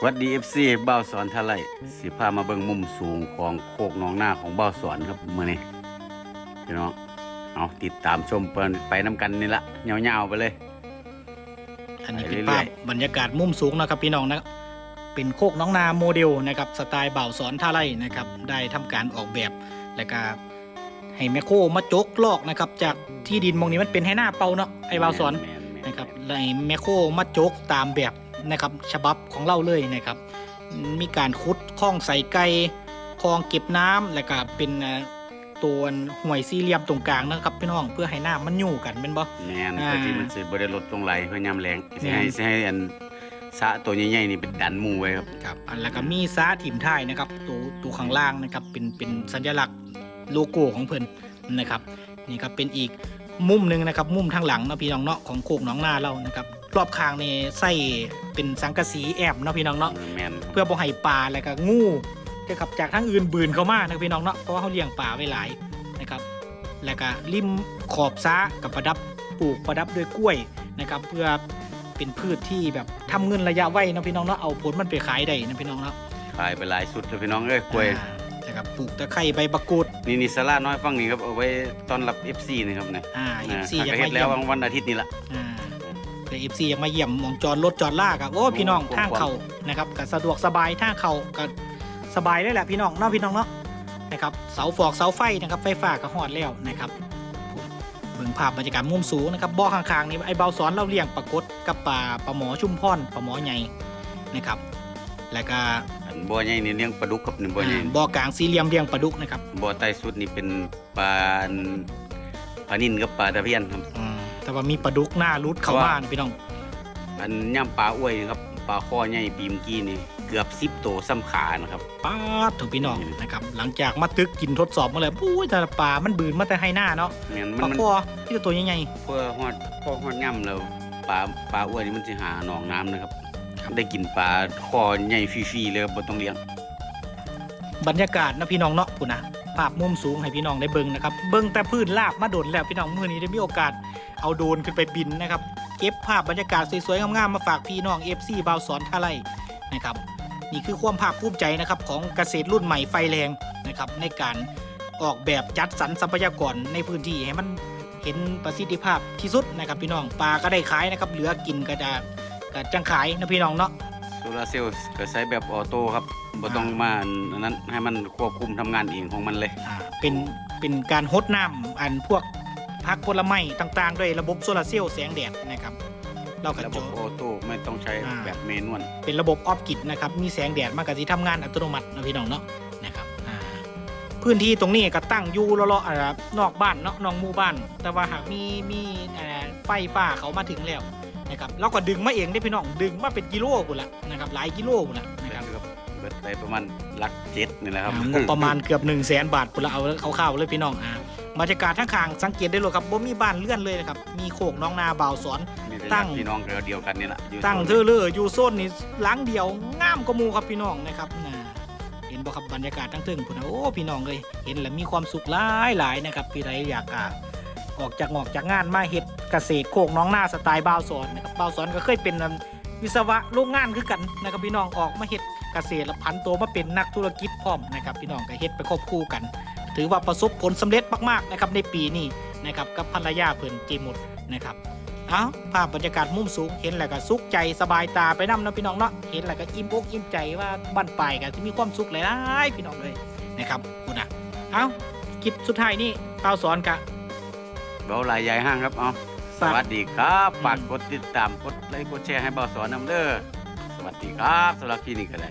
หวัดดีเอฟซีเบ้าสอนทะไลสิพามาเบิ่งมุมสูงของโคกหนองหน้าของเบ้าสอนครับมื้อนี้พี่น้องเอาติดตามชมเปิ้นไปน้ำกันนี่ละยาวๆไปเลย อันนี้ไปเป็นเรื่ภาอพยบรรยากาศมุมสูงนะครับพี่น้องนะเป็นโคกน้องนาโมเดลนะครับสไตล์เบ่าวสอนท่าไร่นะครับได้ทำการออกแบบแล้วก็ให้แมคโครมาจกลอกนะครับจากที่ดินมองนี้มันเป็นให้หน้าเปาเนาะไอ้เบ่าวสอนแม่ๆๆนะครับให้แมคโครมาจกตามแบบ นะครับฉบับของเราเลยนะครับ มีการขุดคลองใส่ไก่คลองเก็บน้ำแล้วก็เป็นเอ่อตัวห่วยสี่เหลี่ยมตรงกลางนะครับพี่น้องเพื่อให้น้ำมันอยู่กันเป็นบ่แม่นอ่าเพื่อที่มันสิบ่ได้ลดลงไหลเพื่อยามแรงสิแม่นให้สิให้อันสระตัวใหญ่ๆนี่เป็นดันหมู่ไว้ครับครับอันแล้วก็มีซ้าถิ่มท้ายนะครับตัวตัวข้างล่างนะครับเป็นเป็นสัญลักษณ์โลโก้ของเพิ่นนะครับนี่ครับเป็นอีกมุมหนึ่งนะครับ มุมทางหลังเนาะพี่น้องเนาะของโคกหนองนาเรานะครับ รอบข้างนี่ใส่เป็นสังกะสีแอบเนาะพี่น้องเนาะแม่นเพื่อบ่ให้ปลาแล้วก็งูจะขับจากทางอื่นบืนเข้ามานะพี่น้องเนาะเพราะว่าเขาเลี้ยงปลาไว้หลายนะครับ แล้วก็ริมขอบซ้ากับประดับปลูกประดับด้วยกล้วยนะครับ เพื่อเป็นพืชที่แบบทำเงินระยะไว้นะพี่น้องเนาะเอาผลมันไปขายได้นะพี่น้องเนาะขายไปหลายสุดเลยพี่น้องเอ้ยกล้วยอ่านะครับปลูกตะไคร้ใบมะกรูดนี่นี่สลาน้อยฟังนี่ครับเอาไว้ต้อนรับ FC นี่ครับเนี่ยอ่าเอฟซีอ่าอยากก็มาเฮ็ดแล้เยี่วยมวันอาทิตย์นี่ละอ่า เอฟซีอยากมาเยี่ยมหมองจอดรถจอดลากอะโอ้พี่น้องโอ้ทางเขานะครับก็สะดวกสบายทางเขาก็สบายเลยแหละพี่น้องเนาะพี่น้องเนาะนะครับเสาฟอกเสาไฟนะครับไฟฟ้าก็หอดแล้วนะครับเบิ่งภาพบรรยากาศมุมสูงนะครับบ่อข้างๆนี่ไอ้เบาสอนเราเลี้ยงปลากดกับปลาปลาหมอชุมพรปลาหมอใหญ่นะครับแล้วก็อันบ่อใหญ่นี่เลี้ยงปลาดุกครับนี่บ่อใหญ่อ่าบ่อกลางสี่เหลี่ยมเลี้ยงปลาดุกนะครับบ่อใต้สุดนี่เป็นปลาอันปลานิ่นกับปลาตะเพียนครับอืม แต่ว่ามีปลาดุกหน้ารุดเข้ามานะพี่น้อง อันย่ำปลาอ้วยนี่ครับปลาคอใหญ่ปีเมอกี้นี่เกือบ10โตซ้ำขานะครับป้าดถูกพี่น้องนะครับ หลังจากมาตึกกินทดสอบมาเลยปุ้ยแต่ละปลามันบืนมาแต่ให้หน้าเนาะแม่นปมัลานมันคอที่ตัวใหญ่เพื่อฮอดพอฮอดย่ำแล้วปลาปลาอ้วยนี่มันสิหาหนองน้ำนะครับ ได้กินปลาคอใหญ่ฟรีๆเลยครับบ่ต้องเลี้ยงๆบรรยากาศนะพี่น้องเนาะคุณนะ ภาพมุมสูงให้พี่น้องได้เบิ่งนะครับ เบิ่งแต่พื้นราบมาโดนแล้วพี่น้องมื้อนี้ได้มีโอกาสเอาโดนขึ้นไปบินนะครับ เก็บภาพบรรยากาศสวยๆงามๆมาฝากพี่น้อง FC บาวสอนท่าไรนะครับนี่คือความภาคภูมิใจนะครับของเกษตรรุ่นใหม่ไฟแรงนะครับในการออกแบบจัดสรรทรัพยากรในพื้นที่ให้มันเห็นประสิทธิภาพที่สุดนะครับพี่น้องปลาก็ได้ขายนะครับเหลือกินก็จะก็จังขายนะพี่น้องเนาะ โซลาร์เซลล์ก็ใช้แบบออโต้ครับบ่ต้องมาอันนั้นให้มันควบคุมทำงานเองของมันเลย อ่าเป็นเป็นการฮดน้ำอันพวกพักผลไม้ต่างๆ ด้วยระบบโซลาร์เซลล์แสงแดดนะครับ เราก็ระบจะ บออโต้ไม่ต้องใช้อ่า แบบเมนวลเป็นระบบออฟกิดนะครับ มีแสงแดดมากกที่ทำงานอัตโนมัตินะพี่น้องเนาะนะครับอ่าพื้นที่ตรงนี้ก็ตั้งอยู่เลาะๆอ่านอกบ้านเนาะนอกหมู่บ้าน แต่ว่าหากมีมีอ่าไฟฟ้าเขามาถึงแล้ว นะครับเราก็ดึงมาเองได้พี่น้องดึงมาเป็นกิโลกุนละนะครับหลายกิโลกุนละนะครับครับเบิดไปประมาณหลักเจ็ดนี่แหละครับ อ่างบประมาณเกือบ1นึ่งแสนบาทพุ่นละเอาเข้าวๆเลยพี่น้องอ่าบรรยากาศทั้งข้างสังเกตได้เลยครับบ่มีบ้านเลื่อนเลยนะครับมีโขกน้องนาบ่าวสอนมีแต่ตั้ญางติพี่น้องเดียวกันนี่แหละอยู่ตั้งโซนเธอเลยอยู่โซนนี่หล้างเดียวงามกว่าหมูครับพี่น้องนะครับน่ะเห็นบ่ครับบรรยากาศทั้งเทิงพุ่นนะโอ้พี่น้องเลยเห็นแล้วมีความสุขหลายหลายนะครับพี่ใดอยากอ่า ออกจากงอกจากงานมาเฮ็ดเกษตรโคกน้องหน้าสไตล์บ่าวสอนนะครับบ่าวสอนก็เคยเป็นวิศวะโรงงานคือกันนะครับพี่น้องออกมาเฮ็ดเกษตรแล้วผันตัวมาเป็นนักธุรกิจพร้อมนะครับพี่น้องก็เฮ็ดไปควบคู่กัน ถือว่าประสบผลสำเร็จมากๆนะครับในปีนี้นะครับกับภรรยาเพิ่นเจมุดนะครับเอาภาพบรรยากาศมุมสูงเห็นแล้วก็สุขใจสบายตาไปนํเนะพี่น้องเนาะเห็นแล้วก็อิ่มอกอิ่มใจว่าบ้านปลายก็จะมีความสุขหลายๆพี่น้องเลยนะครับคุณนะเอาคลิปสุดท้ายนี่เป้าสอนกะ เบาหลายใหญ่ห้างครับเอาสฝากวัสดีครับอืมฝากกดติดตามกดไลค์กดแชร์ให้เบาสอนนำเด้อสวัสดีครับสำหรับคลิปนี้ก็ได้